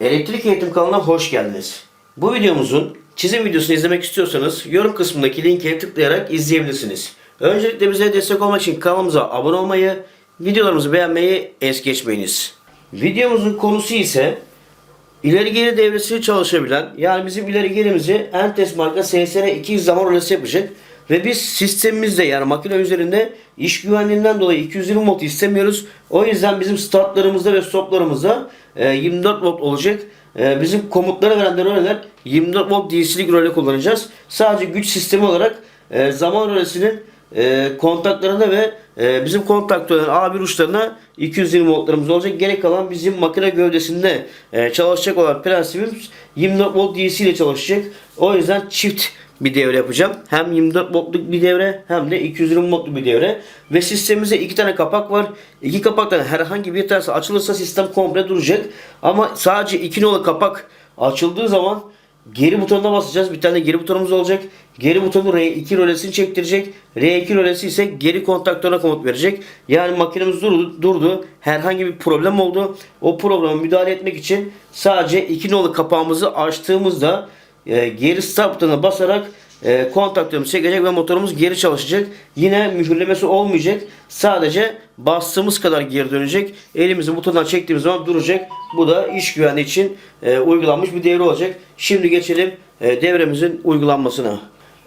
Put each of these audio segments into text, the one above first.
Elektrik Eğitim kanalına hoş geldiniz. Bu videomuzun çizim videosunu izlemek istiyorsanız yorum kısmındaki linke tıklayarak izleyebilirsiniz. Öncelikle bize destek olmak için kanalımıza abone olmayı, videolarımızı beğenmeyi es geçmeyiniz. Videomuzun konusu ise ileri geri devresi çalışabilen yani bizim ileri gerimizi Entes marka SSR 200 zaman rölesi yapacak ve biz sistemimizde yani makine üzerinde iş güvenliğinden dolayı 220 volt istemiyoruz. O yüzden bizim startlarımızda ve stoplarımızda e, 24 volt olacak. E, bizim komutları veren röleler 24 volt DC'lik röle kullanacağız. Sadece güç sistemi olarak e, zaman rölesinin e, kontaklarına ve e, bizim kontaktörlerin A1 uçlarına 220 voltlarımız olacak. Gerek kalan bizim makine gövdesinde e, çalışacak olan prensibimiz 24 volt DC ile çalışacak. O yüzden çift bir devre yapacağım. Hem 24 voltluk bir devre hem de 220 voltluk bir devre. Ve sistemimizde iki tane kapak var. İki kapaktan herhangi bir tanesi açılırsa sistem komple duracak. Ama sadece iki nolu kapak açıldığı zaman Geri butonuna basacağız. Bir tane geri butonumuz olacak. Geri butonu R2 rölesini çektirecek. R2 rölesi ise geri kontaktörüne komut verecek. Yani makinemiz durdu, durdu. Herhangi bir problem oldu. O probleme müdahale etmek için sadece iki nolu kapağımızı açtığımızda e, geri start butonuna basarak e, kontaktörümüz çekecek ve motorumuz geri çalışacak. Yine mühürlemesi olmayacak. Sadece bastığımız kadar geri dönecek. Elimizi butondan çektiğimiz zaman duracak. Bu da iş güvenliği için e, uygulanmış bir devre olacak. Şimdi geçelim e, devremizin uygulanmasına.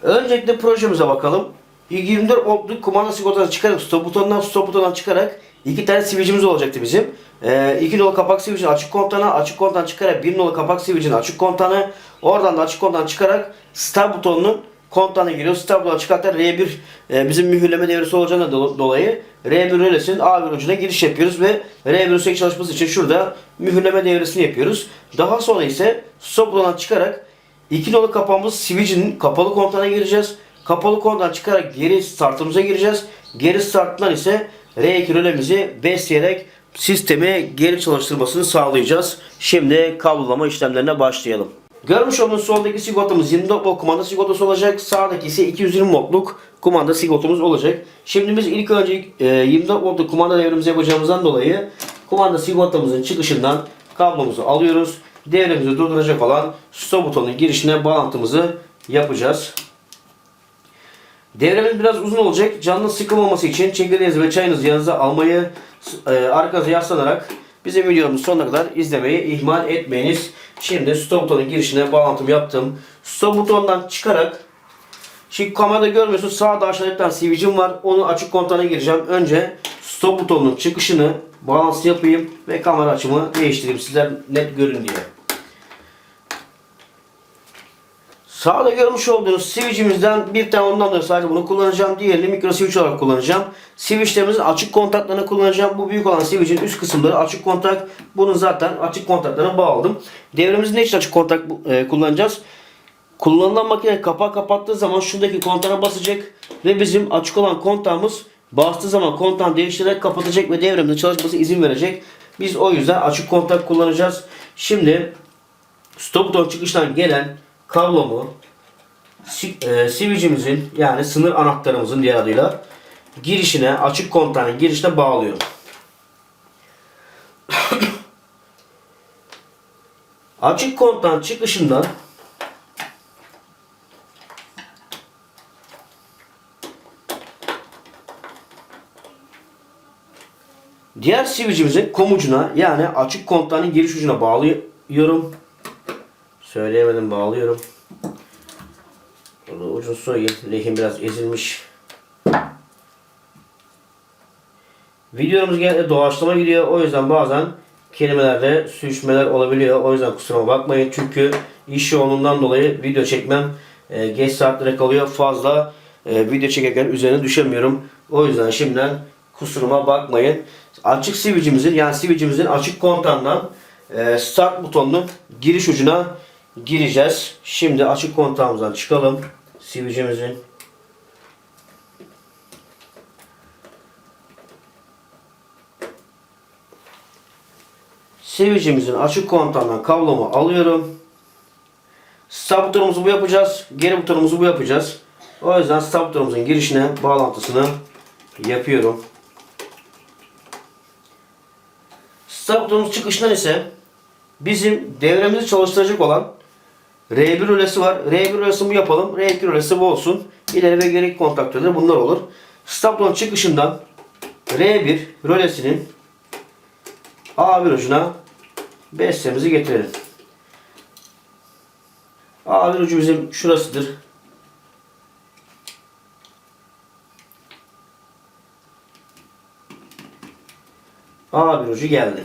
Öncelikle projemize bakalım. 24 voltluk kumanda sigortasını çıkarıp stop butonundan stop butonundan çıkarak iki tane switch'imiz olacaktı bizim. Ee, iki nolu kapak switch'in açık kontağına, açık kontağını çıkarak bir nolu kapak switch'in açık kontağına, oradan da açık kontağını çıkarak start butonunun kontağına giriyor. Start butonu çıkartarak R1 e, bizim mühürleme devresi olacağından do- dolayı R1 rölesinin A1 ucuna giriş yapıyoruz ve R1 sürekli çalışması için şurada mühürleme devresini yapıyoruz. Daha sonra ise stop butonundan çıkarak İki nolu kapağımız switch'in kapalı kontağına gireceğiz. Kapalı kontağından çıkarak geri startımıza gireceğiz. Geri starttan ise R2 rölemizi besleyerek sistemi geri çalıştırmasını sağlayacağız. Şimdi kablolama işlemlerine başlayalım. Görmüş olduğunuz soldaki sigortamız 24 volt kumanda sigortası olacak. Sağdaki ise 220 voltluk kumanda sigortamız olacak. Şimdi biz ilk önce e, 24 voltluk kumanda devremizi yapacağımızdan dolayı kumanda sigortamızın çıkışından kablomuzu alıyoruz. Devremizi durduracak olan stop butonun girişine bağlantımızı yapacağız. Devremiz biraz uzun olacak. Canlı sıkılmaması için çekirdeğinizi ve çayınızı yanınıza almayı e, arkanıza yaslanarak bizim videomuzu sonuna kadar izlemeyi ihmal etmeyiniz. Şimdi stop butonun girişine bağlantımı yaptım. Stop butonundan çıkarak Şimdi kamerada görmüyorsun sağda aşağıda bir tane switch'im var. Onu açık kontağına gireceğim. Önce stop butonunun çıkışını bağlantısı yapayım ve kamera açımı değiştireyim sizler net görün diye. Sağda görmüş olduğunuz switch'imizden bir tane ondan da sadece bunu kullanacağım. Diğerini mikro switch olarak kullanacağım. Switch'lerimizin açık kontaklarını kullanacağım. Bu büyük olan switch'in üst kısımları açık kontak. Bunu zaten açık kontaklarına bağladım. Devremizin ne için açık kontak e, kullanacağız? Kullanılan makine kapağı kapattığı zaman şuradaki kontağa basacak ve bizim açık olan kontağımız bastığı zaman kontağını değiştirerek kapatacak ve devremizin çalışması izin verecek. Biz o yüzden açık kontak kullanacağız. Şimdi stop buton çıkıştan gelen kablomu e, switch'imizin yani sınır anahtarımızın diğer adıyla girişine açık kontağın girişine bağlıyorum. açık kontağın çıkışından Diğer switch'imizin kom ucuna yani açık kontağının giriş ucuna bağlıyorum. Söyleyemedim bağlıyorum. Ucunu soyayım. Lehim biraz ezilmiş. Videomuz genelde doğaçlama gidiyor. O yüzden bazen kelimelerde sürüşmeler olabiliyor. O yüzden kusuruma bakmayın. Çünkü iş yoğunluğundan dolayı video çekmem e, geç saatlere kalıyor. Fazla e, video çekerken üzerine düşemiyorum. O yüzden şimdiden kusuruma bakmayın. Açık switch'imizin yani switch'imizin açık kontağından e, start butonunun giriş ucuna gireceğiz. Şimdi açık kontağımızdan çıkalım. Switch'imizin Switch'imizin açık kontağından kablomu alıyorum. Start butonumuzu bu yapacağız. Geri butonumuzu bu yapacağız. O yüzden start butonumuzun girişine bağlantısını yapıyorum. Start butonumuz çıkışından ise bizim devremizi çalıştıracak olan R1 rölesi var. R1 rölesi bu yapalım. R2 rölesi bu olsun. İleri ve geri kontaktörleri bunlar olur. Staplon çıkışından R1 rölesinin A1 ucuna BS'mizi getirelim. A1 ucu bizim şurasıdır. A1 ucu geldi.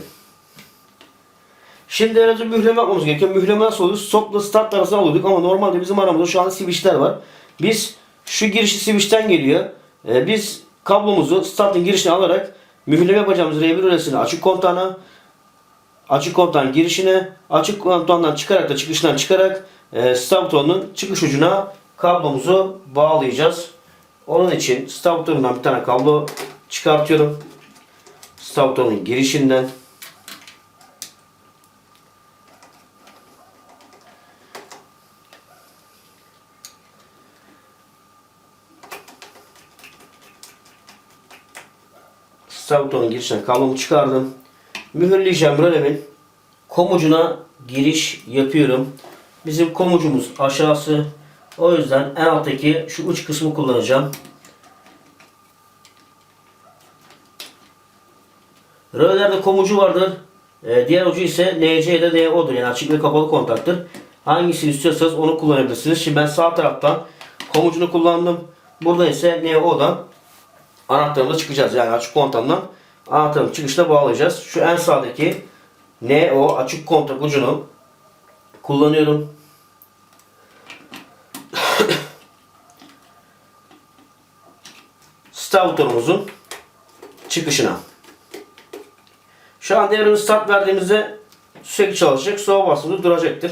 Şimdi en önce mühleme yapmamız gerekiyor. Mühleme nasıl oluyor? Stopla start arasında alıyorduk ama normalde bizim aramızda şu an switchler var. Biz şu girişi switch'ten geliyor. Ee, biz kablomuzu startın girişine alarak mühleme yapacağımız R1 rölesini açık kontağına açık kontağın girişine açık kontağından çıkarak da çıkışından çıkarak e, butonunun çıkış ucuna kablomuzu bağlayacağız. Onun için butonundan bir tane kablo çıkartıyorum. Butonun girişinden butonun girişinden kablomu çıkardım. Mühürleyeceğim rölemin komucuna giriş yapıyorum. Bizim komucumuz aşağısı. O yüzden en alttaki şu uç kısmı kullanacağım. Rölelerde komucu vardır. Ee, diğer ucu ise NC ya da NO'dur. Yani açık ve kapalı kontaktır. Hangisini istiyorsanız onu kullanabilirsiniz. Şimdi ben sağ taraftan komucunu kullandım. Burada ise NO'dan anahtarımıza çıkacağız. Yani açık kontağından anahtarın çıkışına bağlayacağız. Şu en sağdaki NO açık kontak ucunu kullanıyorum. Start butonumuzun çıkışına. Şu an devrimiz start verdiğimizde sürekli çalışacak. Soğuğa bastığımızda duracaktır.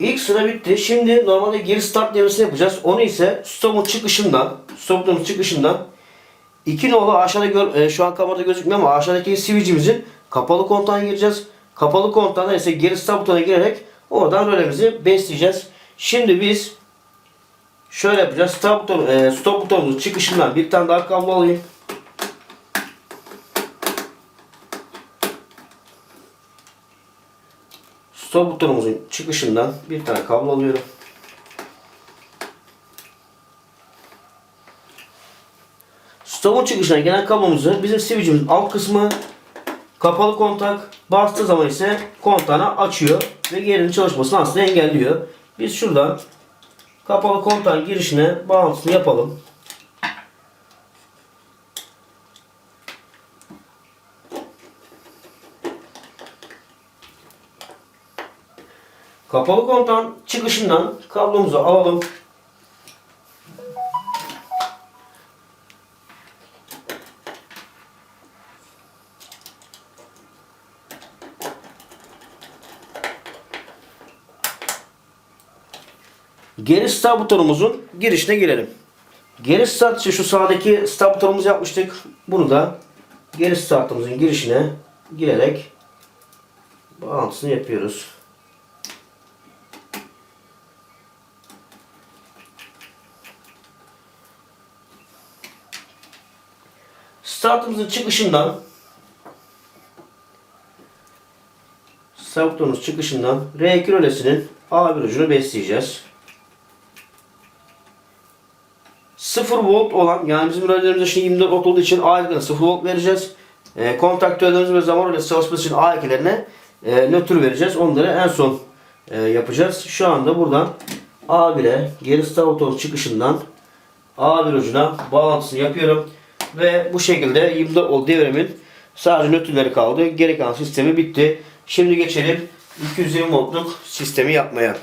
İlk sıra bitti. Şimdi normalde geri start devresini yapacağız. Onu ise stopun çıkışından, stopun çıkışından iki nolu aşağıda gör, e, şu an kamerada gözükmüyor ama aşağıdaki switch'imizin kapalı kontağına gireceğiz. Kapalı kontağına ise geri stop butonuna girerek oradan rölemizi besleyeceğiz. Şimdi biz şöyle yapacağız. Stop, buton, e, stop butonumuzun çıkışından bir tane daha kablo alayım. Stop butonumuzun çıkışından bir tane kablo alıyorum. Stop'un çıkışına gelen kablomuzu bizim switch'imizin alt kısmı kapalı kontak bastığı zaman ise kontağını açıyor ve gerinin çalışmasını aslında engelliyor. Biz şuradan kapalı kontağın girişine bağlantısını yapalım. Kapalı kontağın çıkışından kablomuzu alalım. Geri start butonumuzun girişine girelim. Geri start için şu sağdaki start butonumuzu yapmıştık. Bunu da geri startımızın girişine girerek bağlantısını yapıyoruz. Startımızın çıkışından start butonumuz çıkışından R2 rölesinin A1 ucunu besleyeceğiz. 0 volt olan yani bizim rölelerimizde şimdi 24 volt olduğu için A2'lerine 0 volt vereceğiz. E, kontaktörlerimiz ve zaman rölesi çalışması için A2'lerine e, nötr vereceğiz. Onları en son e, yapacağız. Şu anda buradan A1'e geri start butonu çıkışından A1 ucuna bağlantısını yapıyorum. Ve bu şekilde 24 volt devrimin sadece nötrleri kaldı. Geri kalan sistemi bitti. Şimdi geçelim 220 voltluk sistemi yapmaya.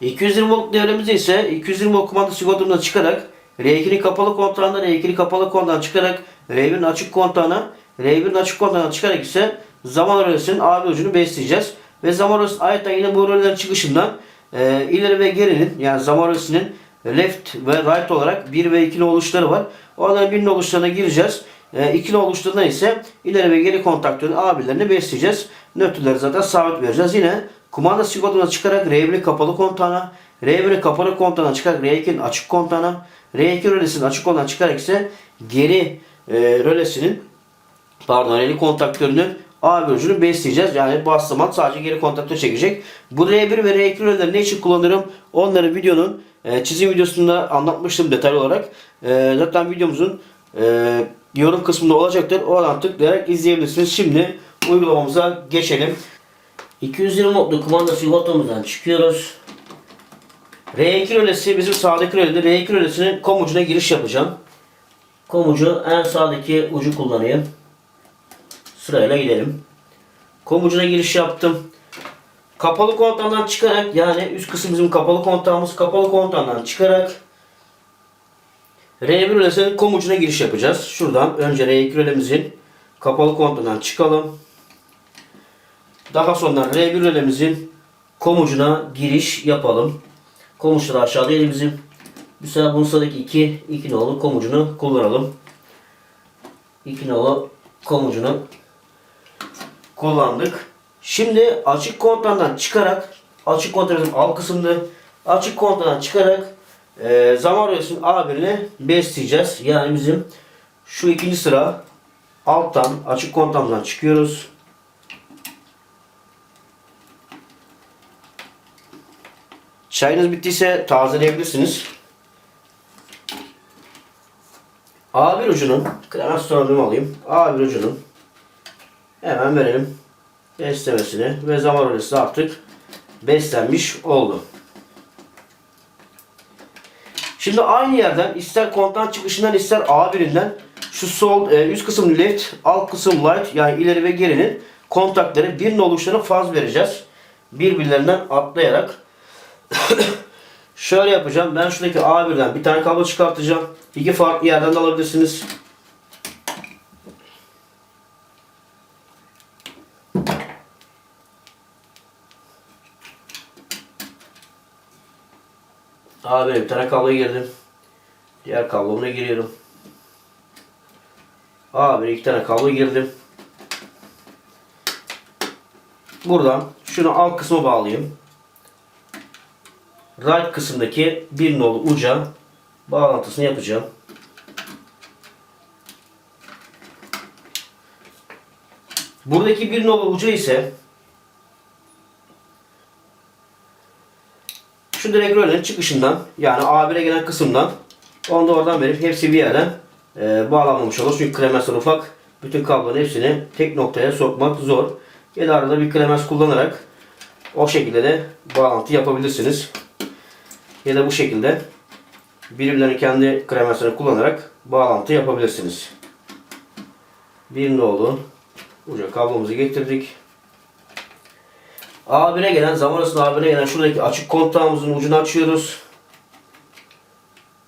220 volt devremizde ise 220 volt kumanda sigortamızdan çıkarak R2'nin kapalı kontağından R2'nin kapalı kontağından çıkarak R1'in açık kontağına R1'in açık kontağından çıkarak ise zaman rölesinin A1 ucunu besleyeceğiz. Ve zaman rölesi ayetten yine bu rölelerin çıkışından e, ileri ve gerinin yani zaman rölesinin left ve right olarak 1 ve 2'li oluşları var. Oradan birinin oluşlarına gireceğiz. E, ikili oluştuğunda ise ileri ve geri kontaktörün A1'lerini besleyeceğiz. Nötrleri zaten sabit vereceğiz. Yine kumanda sigortadan çıkarak R1'i kapalı kontağına, R1'i kapalı kontağına çıkarak R2'nin açık kontağına, R2 rölesinin açık kontağına çıkarak ise geri e, rölesinin pardon reli kontaktörünün A bölücünü besleyeceğiz. Yani bastırmak sadece geri kontaktör çekecek. Bu R1 ve R2 röleleri ne için kullanırım? Onları videonun e, çizim videosunda anlatmıştım detaylı olarak. E, zaten videomuzun e, yorum kısmında olacaktır. Oradan tıklayarak izleyebilirsiniz. Şimdi uygulamamıza geçelim. 220 voltluk kumanda sigortamızdan çıkıyoruz. R2 rölesi bizim sağdaki rölede R2 rölesinin kom ucuna giriş yapacağım. Kom ucu en sağdaki ucu kullanayım. Sırayla gidelim. Kom ucuna giriş yaptım. Kapalı kontağından çıkarak yani üst kısım bizim kapalı kontağımız kapalı kontağından çıkarak R1 rölesinin kom ucuna giriş yapacağız. Şuradan önce R2 rölemizin kapalı kontağından çıkalım. Daha sonra R1 rölemizin kom ucuna giriş yapalım. Kom uçları aşağıdaydı bizim. Bu sefer bunun sıradaki iki, iki nolu kom ucunu kullanalım. İki nolu kom ucunu kullandık. Şimdi açık kontağından çıkarak açık kontağımızın alt kısmında açık kontağından çıkarak e, zaman rölesinin A1'ini besleyeceğiz. Yani bizim şu ikinci sıra alttan açık kontağımızdan çıkıyoruz. Çayınız bittiyse tazeleyebilirsiniz. A1 ucunun kremas toranımı alayım. A1 ucunun hemen verelim beslemesini ve zaman rölesi artık beslenmiş oldu. Şimdi aynı yerden ister kontağın çıkışından ister A1'inden şu sol e, üst kısım left, alt kısım right yani ileri ve gerinin kontakları bir oluşlarına faz vereceğiz. Birbirlerinden atlayarak Şöyle yapacağım. Ben şuradaki A1'den bir tane kablo çıkartacağım. İki farklı yerden de alabilirsiniz. A1'e bir tane kablo girdim. Diğer kablomuna giriyorum. A1'e iki tane kablo girdim. Buradan şunu alt kısmı bağlayayım right kısımdaki bir nolu uca bağlantısını yapacağım. Buradaki bir nolu uca ise şu rölenin çıkışından yani A1'e gelen kısımdan onu da oradan verip hepsi bir yerden e, bağlanmamış olur. Çünkü kremesler ufak. Bütün kabloların hepsini tek noktaya sokmak zor. Ya da arada bir kremes kullanarak o şekilde de bağlantı yapabilirsiniz ya da bu şekilde birimlerin kendi kremasını kullanarak bağlantı yapabilirsiniz. Bir nolu uca kablomuzu getirdik. A1'e gelen zaman arasında A1'e gelen şuradaki açık kontağımızın ucunu açıyoruz.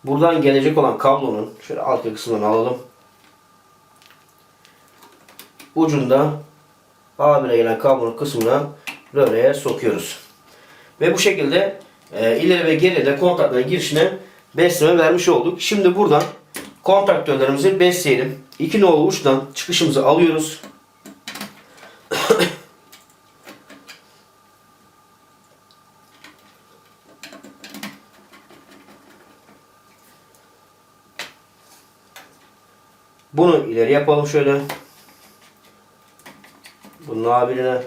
Buradan gelecek olan kablonun şöyle alt kısmını alalım. Ucunda A1'e gelen kablonun kısmına röleye sokuyoruz. Ve bu şekilde e, ileri ve geride kontakların girişine besleme vermiş olduk. Şimdi buradan kontaktörlerimizi besleyelim. İki nolu uçtan çıkışımızı alıyoruz. Bunu ileri yapalım şöyle. Bunun A1'ine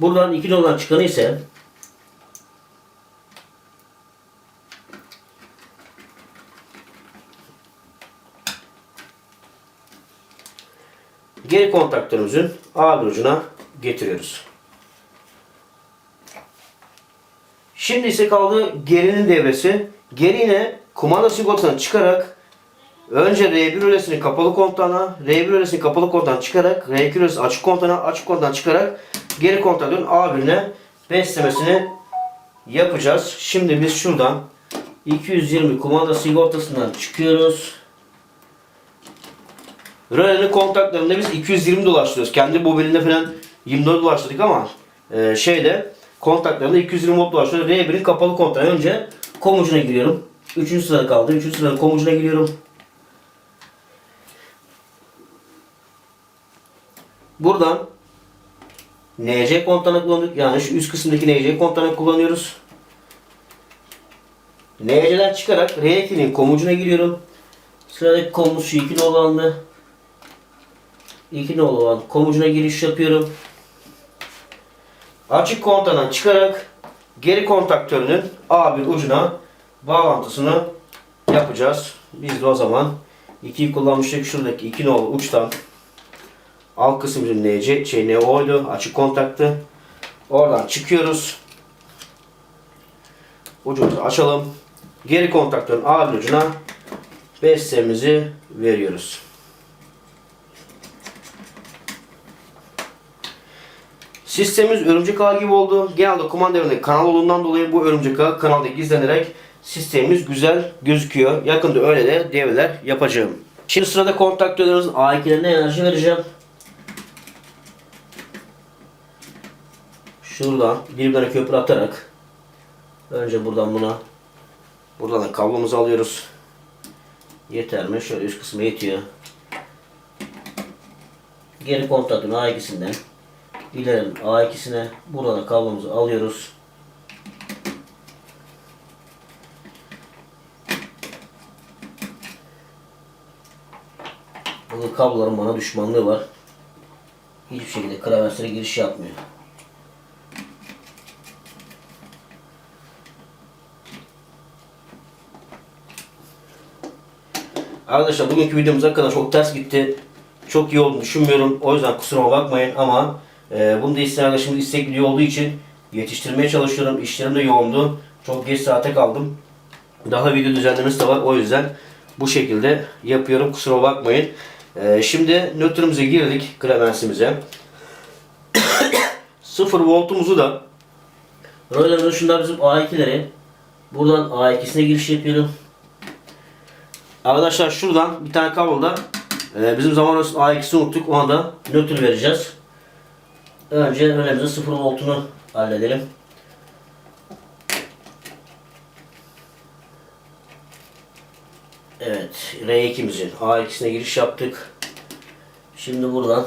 Buradan 2 dolar çıkanı ise geri kontaktörümüzün A1 ucuna getiriyoruz. Şimdi ise kaldı gerinin devresi. Geri yine kumanda sigortasından çıkarak Önce R1 rölesini kapalı kontağına, R1 rölesini kapalı kontağına çıkarak, R2 rölesini açık kontağına, açık kontağına çıkarak geri kontaktörün A1'ine beslemesini yapacağız. Şimdi biz şuradan 220 kumanda sigortasından çıkıyoruz. Rölenin kontaklarında biz 220 dolaştırıyoruz. Kendi bobininde falan 24 dolaştırdık ama e, şeyde kontaklarında 220 volt dolaştırıyoruz. R1'in kapalı kontağı önce komucuna giriyorum. Üçüncü sırada kaldı. Üçüncü sırada komucuna giriyorum. Buradan NC komutanı kullandık. Yani şu üst kısımdaki NC komutanı kullanıyoruz. NC'den çıkarak R2'nin komucuna giriyorum. Sıradaki komumuz şu 2 olandı. 2 nolu olan komucuna giriş yapıyorum. Açık kontadan çıkarak geri kontaktörünün A1 ucuna bağlantısını yapacağız. Biz de o zaman 2'yi kullanmıştık. Şuradaki 2 nolu uçtan alt kısmımızın NC, şey NO'ydu. Açık kontaktı. Oradan çıkıyoruz. Ucumuzu açalım. Geri kontaktörün A1 ucuna bestemizi veriyoruz. Sistemimiz örümcek ağı gibi oldu. Genelde kumanda evinde kanal olduğundan dolayı bu örümcek ağı kanalda gizlenerek sistemimiz güzel gözüküyor. Yakında öyle de devreler yapacağım. Şimdi sırada kontaktörlerimizin A2'lerine enerji vereceğim. Şuradan birbirine köprü atarak önce buradan buna buradan da kablomuzu alıyoruz. Yeter mi? Şöyle üst kısmı yetiyor. Geri kontaktörün A2'sinden ilerinin A2'sine buradan kablomuzu alıyoruz. Bu kabloların bana düşmanlığı var. Hiçbir şekilde klavyesine giriş yapmıyor. Arkadaşlar bugünkü videomuz hakikaten çok ters gitti. Çok iyi olduğunu düşünmüyorum. O yüzden kusuruma bakmayın ama e, bunu da isteyen arkadaşımız istek olduğu için yetiştirmeye çalışıyorum. İşlerim de yoğundu. Çok geç saate kaldım. Daha video düzenlemesi de var. O yüzden bu şekilde yapıyorum. Kusura bakmayın. E, şimdi nötrümüze girdik. Klemensimize. 0 voltumuzu da Rölerin şunlar bizim A2'leri. Buradan A2'sine giriş yapıyorum. Arkadaşlar şuradan bir tane kabloda e, bizim zaman arası A2'si unuttuk. Ona da nötr vereceğiz. Önce önemizin 0 voltunu halledelim. Evet. R2'mizin A2'sine giriş yaptık. Şimdi buradan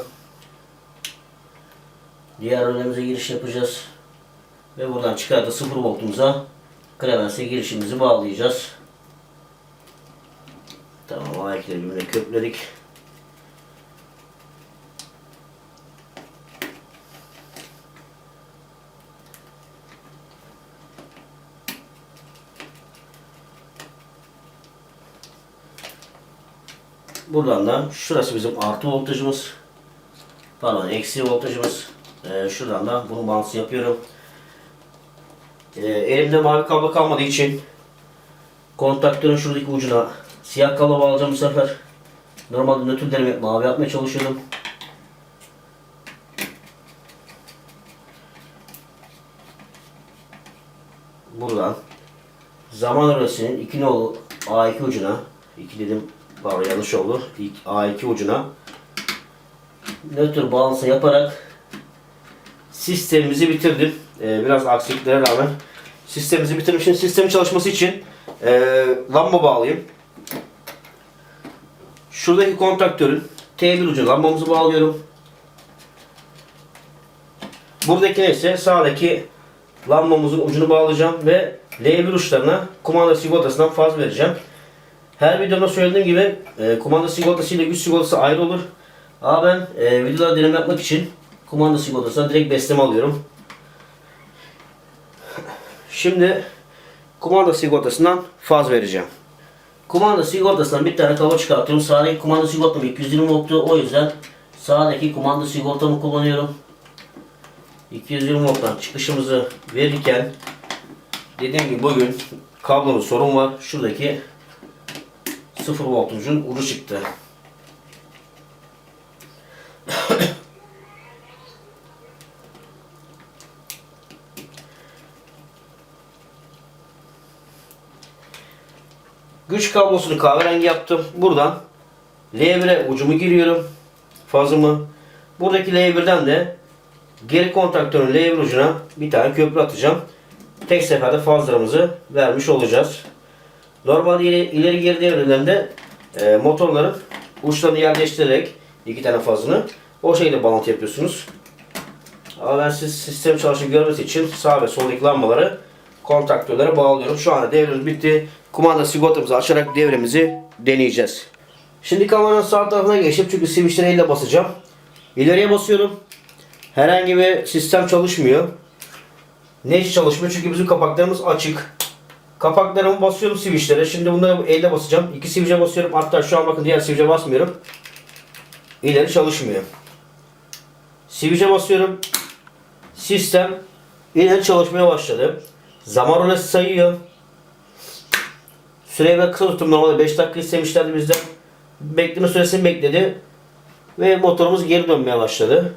diğer önemize giriş yapacağız. Ve buradan çıkardığı 0 voltumuza Clemens'e girişimizi bağlayacağız. Tamam ayakları birbirine kökledik. Buradan da şurası bizim artı voltajımız. Pardon eksi voltajımız. Ee, şuradan da bunu bağlantısı yapıyorum. Ee, elimde mavi kablo kalmadığı için kontaktörün şuradaki ucuna Siyah kablo bağlayacağım bu sefer. Normalde nötrlerimi mavi yapmaya çalışıyordum. Buradan zaman öresinin 2 nolu A2 ucuna 2 dedim pardon yanlış oldu. İlk A2 ucuna nötr bağlantısı yaparak sistemimizi bitirdim. Ee, biraz aksiliklere rağmen sistemimizi bitirdim. Şimdi sistemin çalışması için e, lamba bağlayayım. Şuradaki kontaktörün T1 ucuna lambamızı bağlıyorum. Buradaki ise sağdaki lambamızın ucunu bağlayacağım ve L1 uçlarına kumanda sigortasından faz vereceğim. Her videomda söylediğim gibi e, kumanda sigortası ile güç sigortası ayrı olur. Ama ben e, videoda deneme yapmak için kumanda sigortasına direkt besleme alıyorum. Şimdi kumanda sigortasından faz vereceğim. Kumanda sigortasından bir tane kablo çıkartıyorum. Sağdaki kumanda sigortam 220 volttu. O yüzden sağdaki kumanda sigortamı kullanıyorum. 220 volttan çıkışımızı verirken dediğim gibi bugün kablomuz sorun var. Şuradaki 0 voltumuzun ucu çıktı. Güç kablosunu kahverengi yaptım. Buradan L1'e ucumu giriyorum. Fazımı. Buradaki L1'den de geri kontaktörün L1 ucuna bir tane köprü atacağım. Tek seferde fazlarımızı vermiş olacağız. Normalde ileri, ileri geri devrelerinde e, motorların uçlarını yerleştirerek iki tane fazını O şekilde bağlantı yapıyorsunuz. Ama ben siz sistem çalışıp görmesi için sağ ve soldaki lambaları kontaktörlere bağlıyorum. Şu anda devremiz bitti. Kumanda sigortamızı açarak devremizi deneyeceğiz. Şimdi kameranın sağ tarafına geçip çünkü switchleri elle basacağım. İleriye basıyorum. Herhangi bir sistem çalışmıyor. Ne için çalışmıyor? Çünkü bizim kapaklarımız açık. Kapaklarımı basıyorum switchlere. Şimdi bunları elle basacağım. İki switch'e basıyorum. Hatta şu an bakın diğer switch'e basmıyorum. İleri çalışmıyor. Switch'e basıyorum. Sistem ileri çalışmaya başladı. Zaman orası sayıyor. Süreyi ben kısa tuttum. Normalde 5 dakika istemişlerdi bizden. Bekleme süresini bekledi. Ve motorumuz geri dönmeye başladı.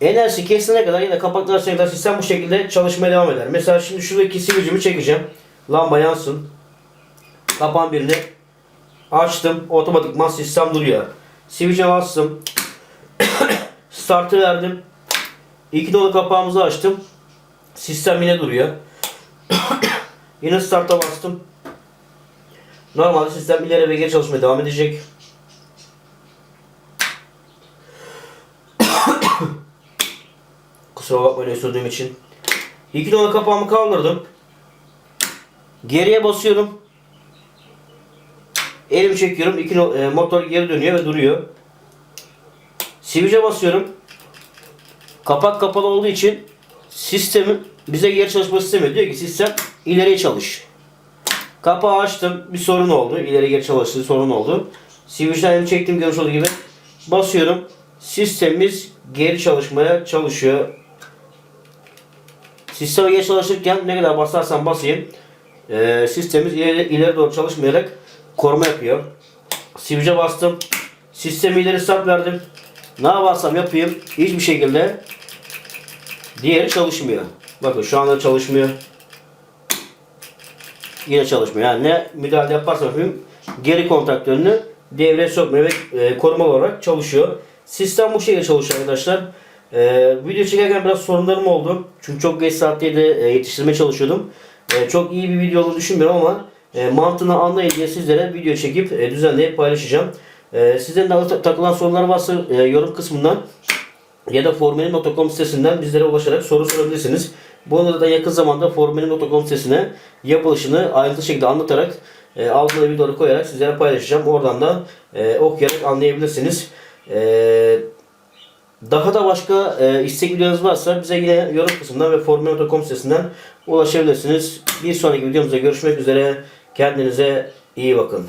Enerji kesene kadar yine kapaklar kadar sistem bu şekilde çalışmaya devam eder. Mesela şimdi şuradaki sivilcimi çekeceğim. Lamba yansın. Kapağın birini açtım. Otomatikman sistem duruyor. Sivilce bastım. Startı verdim. İki dolu kapağımızı açtım. Sistem yine duruyor. yine start'a bastım. Normalde sistem ileri ve geri çalışmaya devam edecek. Kusura bakmayın öksürdüğüm için. İki dolu kapağımı kaldırdım. Geriye basıyorum. Elim çekiyorum. İki e, motor geri dönüyor ve duruyor. Switch'e basıyorum. Kapak kapalı olduğu için sistemin bize geri çalışması istemiyor. Diyor ki sistem ileriye çalış. Kapağı açtım. Bir sorun oldu. İleri geri çalıştı. Sorun oldu. Switch'ten elimi çektim görmüş olduğu gibi. Basıyorum. Sistemimiz geri çalışmaya çalışıyor. Sisteme geri çalışırken ne kadar basarsam basayım e, sistemimiz ileri, ileri doğru çalışmayarak koruma yapıyor. Switch'e bastım. Sistemi ileri start verdim. Ne yaparsam yapayım hiçbir şekilde diğeri çalışmıyor. Bakın şu anda çalışmıyor. Yine çalışmıyor. Yani ne müdahale yaparsam yapayım geri kontaktörünü devreye sokmuyor ve e, korumalı olarak çalışıyor. Sistem bu şekilde çalışıyor arkadaşlar. E, video çekerken biraz sorunlarım oldu. Çünkü çok geç saatteydi e, yetiştirmeye çalışıyordum. E, çok iyi bir video olduğunu düşünmüyorum ama e, mantığını anlayın diye sizlere video çekip e, düzenleyip paylaşacağım. E, sizlerin de ta- takılan sorular varsa e, yorum kısmından ya da formelim.com sitesinden bizlere ulaşarak soru sorabilirsiniz. Bunu da yakın zamanda formelim.com sitesine yapılışını ayrıntılı şekilde anlatarak e, altına videoları koyarak sizlere paylaşacağım. Oradan da e, okuyarak anlayabilirsiniz. E, daha da başka e, istek videonuz varsa bize yine yorum kısmından ve formelim.com sitesinden ulaşabilirsiniz. Bir sonraki videomuzda görüşmek üzere. Kendinize iyi bakın.